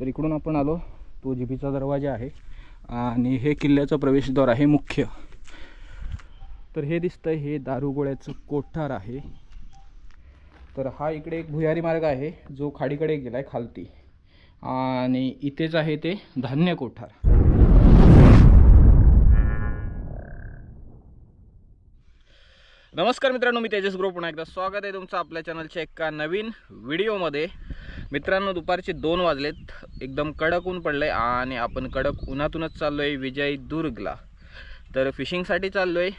तर इकडून आपण आलो. तो जिबीचा दरवाजा आहे. आणि हे किल्ल्याचं प्रवेशद्वार आहे मुख्य. तर हे दिसतंय हे दारुगोळ्याचं कोठार आहे. तर हा इकडे एक भुयारी मार्ग आहे जो खाडीकडे गेला आहे खालती. आणि इथेच आहे ते धान्य कोठार. नमस्कार मित्रांनो मी तेजस ग्रुप. पुन्हा एकदा स्वागत आहे तुमचं आपल्या चॅनलच्या एका नवीन व्हिडिओमध्ये मित्रांनो दुपारचे दोन वाजलेत. एकदम कडक ऊन पडलं आहे आणि आपण कडक उन्हातूनच चाललो आहे विजयदुर्गला तर फिशिंगसाठी चाललो आहे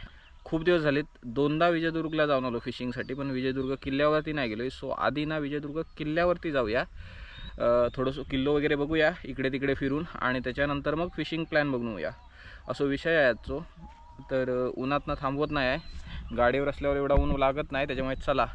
खूप दिवस झालेत. दोनदा विजयदुर्गला जाऊन आलो फिशिंगसाठी पण विजयदुर्ग किल्ल्यावरती नाही गेलो आहे सो आधी ना विजयदुर्ग किल्ल्यावरती जाऊया. थोडंसं किल्लो वगैरे बघूया इकडे तिकडे फिरून. आणि त्याच्यानंतर मग फिशिंग प्लॅन बघूया असो विषय आहे आजचो. तर उन्हातनं थांबवत नाही आहे. गाडीवर असल्यावर एवढा ऊन लागत नाही. त्याच्यामुळे चला.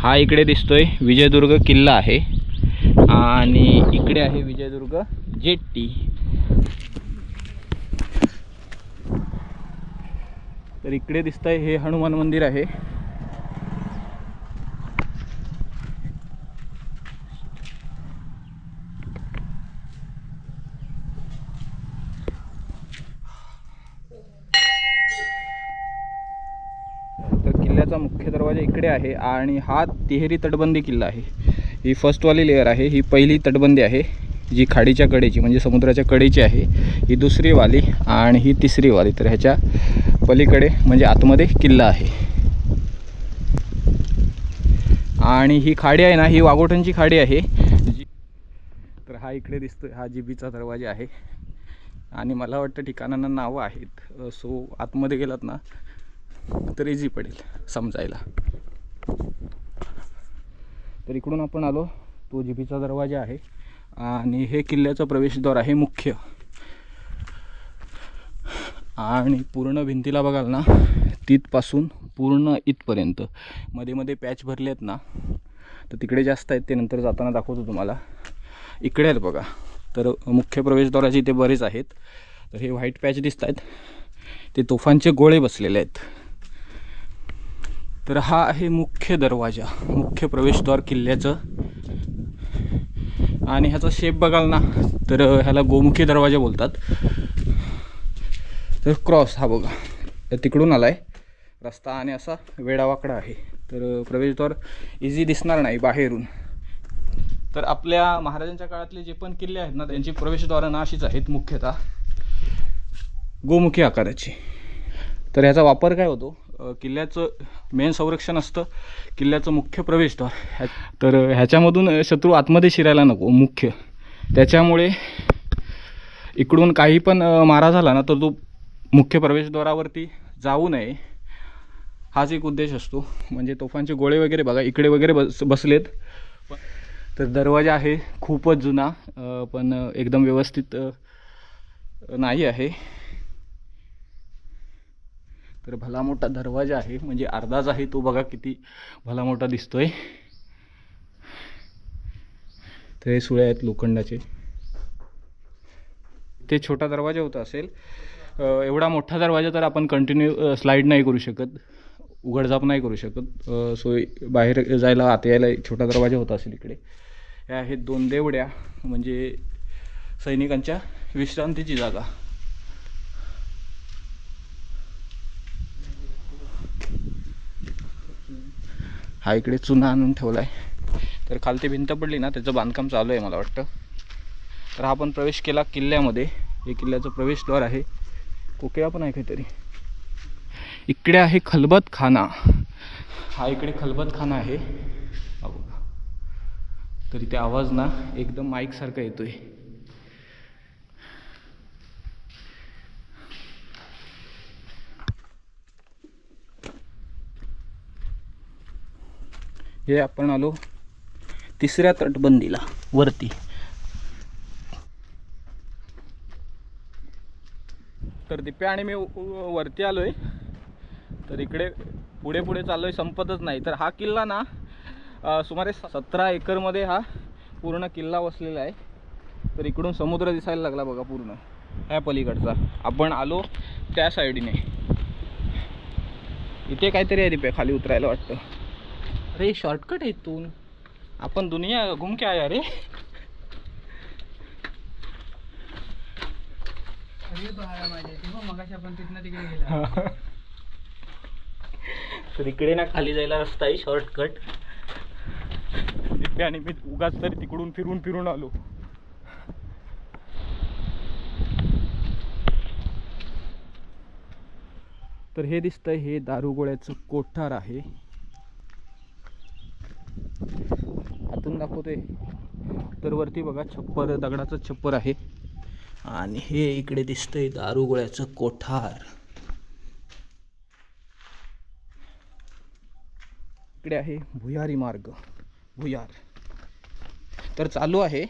हा इकडे दिसतोय विजयदुर्ग किल्ला आहे. आणि इकडे आहे विजयदुर्ग जेट्टी. तर इकडे दिसतंय हे हनुमान मंदिर आहे तर किल्ल्याचा मुख्य दरवाजा इकडे आहे आणि हा तिहेरी तटबंदी किल्ला आहे. ही फर्स्टवाली लेअर आहे ही पहिली तटबंदी आहे जी खाडीच्या कडेची म्हणजे समुद्राच्या कडेची आहे. ही दुसरी वाली आणि ही तिसरी वाली तर ह्याच्या पलीकडे म्हणजे आतमध्ये किल्ला आहे. आणि ही खाडी आहे ना ही वाघोटांची खाडी आहे. जी तर हा इकडे दिसतोय हा जिबीचा दरवाजा आहे. आणि मला वाटतं ठिकाणांना नावं आहेत. सो आतमध्ये गेलात ना तर इझी पडेल समजायला. तर इकडून आपण आलो. तो जिबीचा दरवाजा आहे. आणि हे किल्ल्याचं प्रवेशद्वार आहे मुख्य. आणि पूर्ण भिंतीला बघाल ना तिथपासून पूर्ण इथपर्यंत. मध्ये मध्ये पॅच भरले आहेत ना तर तिकडे जास्त आहेत ते नंतर जाताना दाखवतो तुम्हाला. इकडे आहेत बघा. तर मुख्य प्रवेशद्वाराचे इथे बरेच आहेत. तर हे व्हाईट पॅच दिसत आहेत ते तोफांचे गोळे बसलेले आहेत. तर हा आहे मुख्य दरवाजा मुख्य प्रवेशद्वार किल्ल्याचं. आणि ह्याचा शेप बघाल ना तर ह्याला गोमुखी दरवाजा बोलतात. तर क्रॉस हा बघा. तर तिकडून आला आहे रस्ता आणि असा वेडावाकडा आहे. तर प्रवेशद्वार इझी दिसणार नाही बाहेरून. तर आपल्या महाराजांच्या काळातले जे पण किल्ले आहेत ना त्यांची प्रवेशद्वारं ना अशीच आहेत मुख्यतः. गोमुखी आकाराची. तर ह्याचा वापर काय होतो? किल्ल्याचं मेन संरक्षण असतं किल्ल्याचं मुख्य प्रवेशद्वार. ह्या तर ह्याच्यामधून शत्रू आतमध्ये शिरायला नको मुख्य. त्याच्यामुळे इकडून काही पण मारा झाला ना तर तो मुख्य प्रवेशद्वारावरती जाऊ नये. हाच एक उद्देश असतो. म्हणजे तोफांचे गोळे वगैरे बघा इकडे वगैरे बस बसलेत. तर दरवाजा आहे खूपच जुना पण एकदम व्यवस्थित नाही आहे. तर भला मोठा दरवाजा आहे म्हणजे अर्धाच आहे तो बघा किती भला मोठा दिसतोय. तर हे सुळे आहेत लोखंडाचे. ते छोटा दरवाजा होता असेल. एवढा मोठा दरवाजा तर आपण कंटिन्यू स्लाईड नाही करू शकत उघडझाप नाही करू शकत. सो बाहेर जायला आत यायला एक छोटा दरवाजा होता असेल इकडे. ह्या आहेत दोन देवड्या म्हणजे सैनिकांच्या विश्रांतीची जागा. हा इकडे चुना आणून ठेवला आहे तर खालती भिंत पडली ना त्याचं बांधकाम चालू आहे मला वाटतं. तर हा आपण प्रवेश केला किल्ल्यामध्ये. हे किल्ल्याचं प्रवेशद्वार आहे. कोकिळा पण आहे काहीतरी. इकडे आहे खलबत खाना हा इकडे खलबत खाना आहे तर इथे आवाज ना एकदम माईकसारखा येतो आहे हे आपण आलो तिसऱ्या तटबंदीला वरती. तर दिप्या आणि मी वरती आलोय. तर इकडे पुढे पुढे चाललोय संपतच नाही. तर हा किल्ला ना सुमारे सतरा एकरमध्ये हा पूर्ण किल्ला वसलेला आहे. तर इकडून समुद्र दिसायला लागला बघा पूर्ण ह्या पलीकडचा. आपण आलो त्या साईडने. इथे काहीतरी आहे रिपे खाली उतरायला वाटतं. अरे शॉर्टकट आहे इथून. आपण दुनिया घुम के आया रे. तर इकडे ना खाली जायला रस्ता आहे शॉर्टकट दिप्या आणि मी उगाच तरी तिकडून फिरून फिरून आलो. तर हे दिसतंय हे दारुगोळ्याचं कोठार आहे. दाखवते तर वरती बघा छप्पर दगडाचं छप्पर आहे. आणि हे इकडे दिसतंय दारुगोळ्याचं कोठार. इकडे आहे भुयारी मार्ग. भुयार. तर चालू आहे.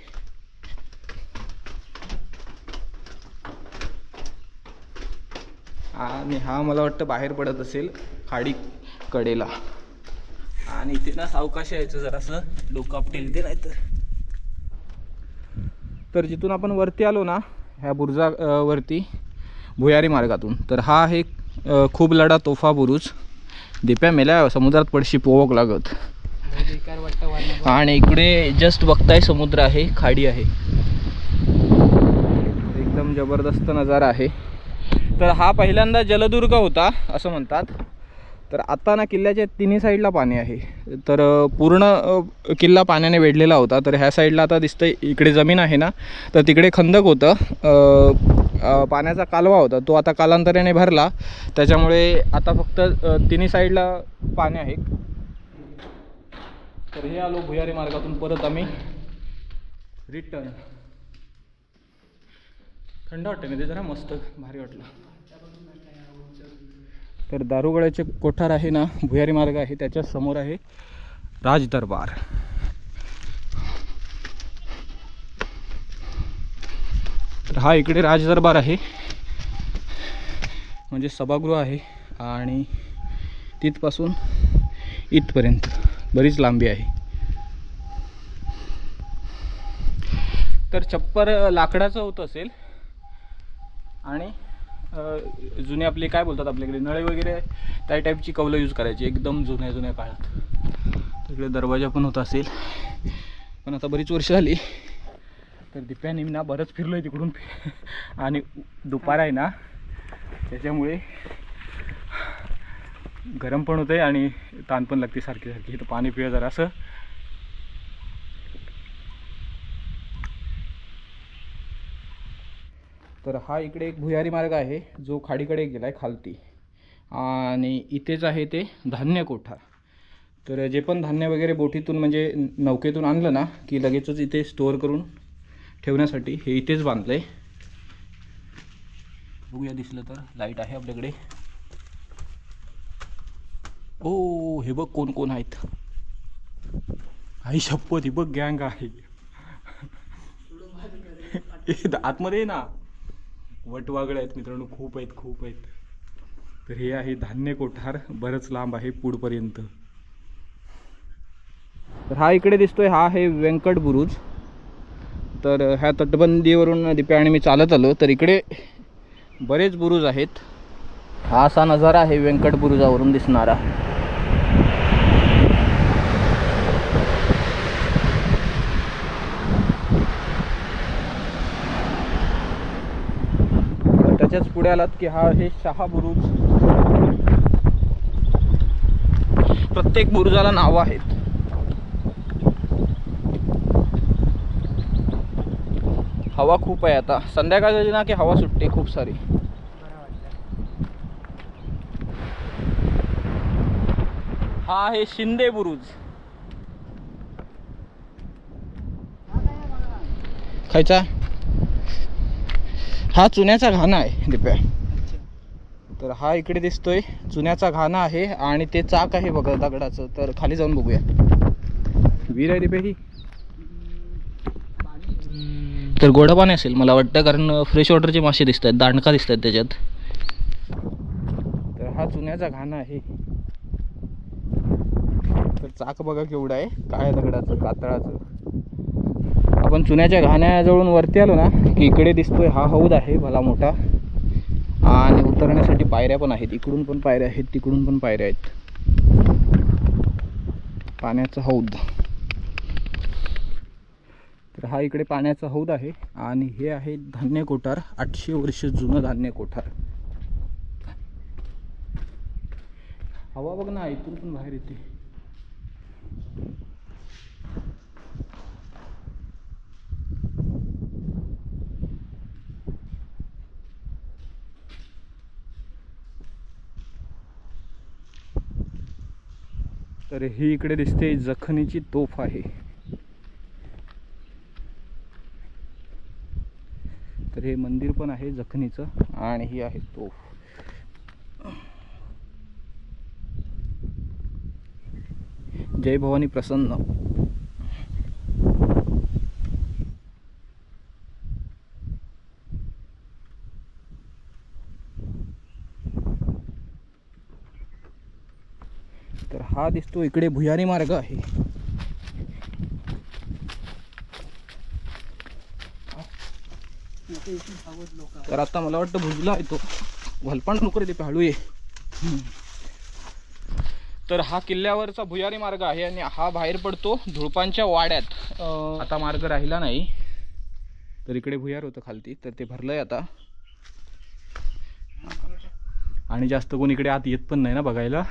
आणि हा मला वाटतं बाहेर पडत असेल खाडी कडेला आणि इथे ना सावकाश यायचं जरासं. डोकं आपटेल ते नाही तर जिथून आपण वरती आलो ना ह्या बुरुजा वरती भुयारी मार्गातून तर हा आहे खूप लढा तोफा बुरुज. दिप्या मेल्या समुद्रात पडशी पोवक लागत. आणि इकडे जस्ट बघताय समुद्र आहे खाडी आहे. एकदम जबरदस्त नजारा आहे. तर हा पहिल्यांदा जलदुर्ग होता असं म्हणतात. तर आता ना किल्ल्याच्या तिन्ही साईडला पाणी आहे. तर पूर्ण किल्ला पाण्याने वेढलेला होता. तर ह्या साईडला आता दिसतं इकडे जमीन आहे ना. तर तिकडे खंदक होतं. पाण्याचा कालवा होता. तो आता कालांतराने भरला. त्याच्यामुळे आता फक्त तिन्ही साईडला पाणी आहे. तर हे आलो भुयारी मार्गातून परत आम्ही. रिटर्न थंड वाटतं ना ते म्हणजे जरा मस्त भारी वाटलं. तर दारुगडाचे कोठार आहे ना भुयारी मार्ग आहे त्याच्यासमोर आहे राजदरबार. तर हा इकडे राजदरबार आहे. म्हणजे सभागृह आहे आणि तिथपासून इथपर्यंत बरीच लांबी आहे. तर छप्पर लाकडाचं होत असेल आणि जुने आपले काय बोलतात आपल्याकडे? नळे वगैरे त्या टाईपची कौलं यूज करायची एकदम जुन्या जुन्या काळात. तिकडे दरवाजा पण होता असेल. पण आता बरीच वर्ष झाली. तर दिप्याने मी ना बरंच फिरलो आहे तिकडून. आणि दुपार आहे ना त्याच्यामुळे गरम पण होतं आहे आणि ताण पण लागते सारखी सारखी. तर पाणी पिऊया जरा तर हा इकडे एक भुयारी मार्ग आहे जो खाडीकडे गेला आहे खालती. आणि इथेच आहे ते धान्य कोठार तर जे पण धान्य वगैरे बोटीतून म्हणजे नौकेतून आणलं ना की लगेचच इथे स्टोअर करून ठेवण्यासाठी हे इथेच बांधलं आहे बघूया दिसलं तर लाइट आहे आपल्याकडे. ओ हे बघ कोण कोण आहेत. आई शपथ ही बघ गँग आहे. आतमध्ये ना. वटवागळे आहेत मित्रांनो खूप आहेत खूप आहेत. तर हे आहे धान्य कोठार बरंच लांब आहे पुढपर्यंत. तर हा इकडे दिसतोय हा आहे व्यंकट बुरुज. तर ह्या तटबंदीवरून दिप्या आणि मी चालत आलो तर इकडे बरेच बुरुज आहेत. हा असा नजारा आहे व्यंकट बुरुजावरून दिसणारा तर त्याच्याच पुढे आलात की हा हे शहा बुरुज. प्रत्येक बुरुजाला नावं आहेत. हवा खूप आहे आता. संध्याकाळ झाली ना की हवा सुटते खूप सारी. हा आहे शिंदे बुरुज. खायचा? हा चुन्याचा घाणा आहे दिप्या. तर हा इकडे दिसतोय चुन्याचा घाणा आहे आणि ते चाक आहे बघा दगडाचं तर खाली जाऊन बघूया. वीर आहे दिप्या ही. तर गोडा पाणी असेल मला वाटतं कारण फ्रेश वॉटरचे मासे दिसत आहेत दांडका दिसत आहेत त्याच्यात. तर हा चुन्याचा घाणा आहे. तर चाक बघा केवढं आहे काळ्या दगडाचं कातळाचं. आपण चुन्याच्या घाण्याजवळून वरती आलो ना की इकडे दिसतोय हा हौद आहे भला मोठा. आणि उतरण्यासाठी पायऱ्या पण आहेत. इकडून पण पायऱ्या आहेत तिकडून पण पायऱ्या आहेत. पाण्याचा हौद. तर हा इकडे पाण्याचा हौद आहे आणि हे आहे धान्य कोठार आठशे वर्ष जुनं धान्य कोठार. हवा बघ ना इथून पण बाहेर येते. तर ही इकडे दिसते जखनीची तोफ आहे. तर हे मंदिर पण आहे जखनीचं आणि ही आहे तोफ. जय भवानी प्रसन्न तर हा दिसतो इकडे भुयारी मार्ग आहे. तर आता मला वाटतं भुजला येतो. तो भलपान ते हळू ये तर हा किल्ल्यावरचा भुयारी मार्ग आहे आणि हा बाहेर पडतो धुळपांच्या वाड्यात. आता मार्ग राहिला नाही. तर इकडे भुयार होतं खालती तर ते भरलंय आता. आणि जास्त कोण इकडे आत येत पण नाही ना बघायला.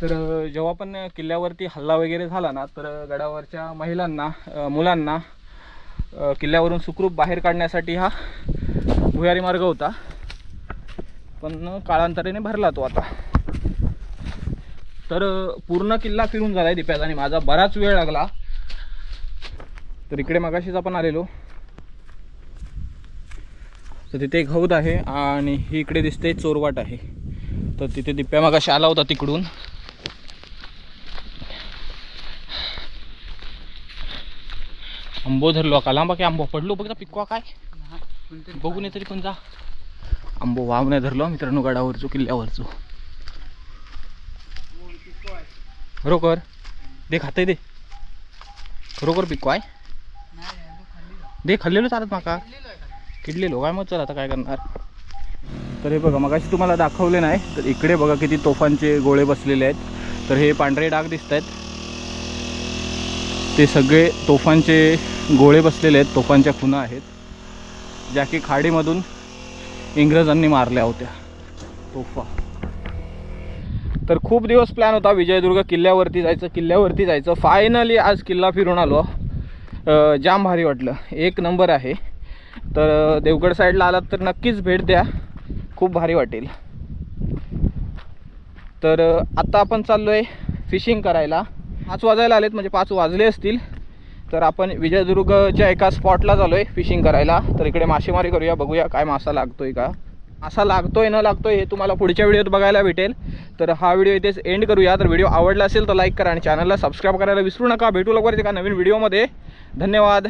तर जेव्हा पण किल्ल्यावरती हल्ला वगैरे झाला ना तर गडावरच्या महिलांना मुलांना किल्ल्यावरून सुखरूप बाहेर काढण्यासाठी हा भुयारी मार्ग होता. पण काळांतरेने भरला तो आता. तर पूर्ण किल्ला फिरून झाला आहे दिप्याचा आणि माझा बराच वेळ लागला. तर इकडे मगाशीच आपण आलेलो. तर तिथे एक हौद आहे आणि ही इकडे दिसते चोरवाट आहे. तर तिथे दिप्या मगाशी आला होता तिकडून. आंबो धरलो का लांबा काय आंबो? पडलो बघ ना पिकवा काय. बघून ये तरी पण जा. आंबो वाव नाही धरलो मित्रांनो गडावरचो किल्ल्यावरचो. खरोखर? दे खाते दे. खरोखर पिकवाय? दे खाल्लेलो चालत माका. किडलेलो काय मग चल आता काय करणार? तर हे बघा मगाशी तुम्हाला दाखवले नाही तर इकडे बघा किती तोफांचे गोळे बसलेले आहेत. तर हे पांढरे डाग दिसत आहेत ते सगळे तोफांचे गोळे बसलेले आहेत तोफांच्या खुणा आहेत ज्या की खाडीमधून इंग्रजांनी मारल्या होत्या. तोफा. तर खूप दिवस प्लॅन होता विजयदुर्ग किल्ल्यावरती जायचं किल्ल्यावरती जायचं. फायनली आज किल्ला फिरून आलो. जाम भारी वाटलं. एक नंबर आहे. तर देवगड साईडला आलात तर नक्कीच भेट द्या. खूप भारी वाटेल. तर आत्ता आता आपण चाललो आहे फिशिंग करायला. पाच वाजायला आलेत म्हणजे पाच वाजले असतील. तर आपण विजयदुर्गच्या एका स्पॉटला चालू आहे फिशिंग करायला. तर इकडे मासेमारी करूया बघूया काय मासा लागतोय का. असा लागतोय न लागतोय हे तुम्हाला पुढच्या व्हिडिओत बघायला भेटेल. तर हा व्हिडिओ इथेच एंड करूया. तर व्हिडिओ आवडला असेल तर लाईक करा आणि चॅनलला सबस्क्राईब करायला विसरू नका. भेटू लवकर एका नवीन व्हिडिओमध्ये धन्यवाद.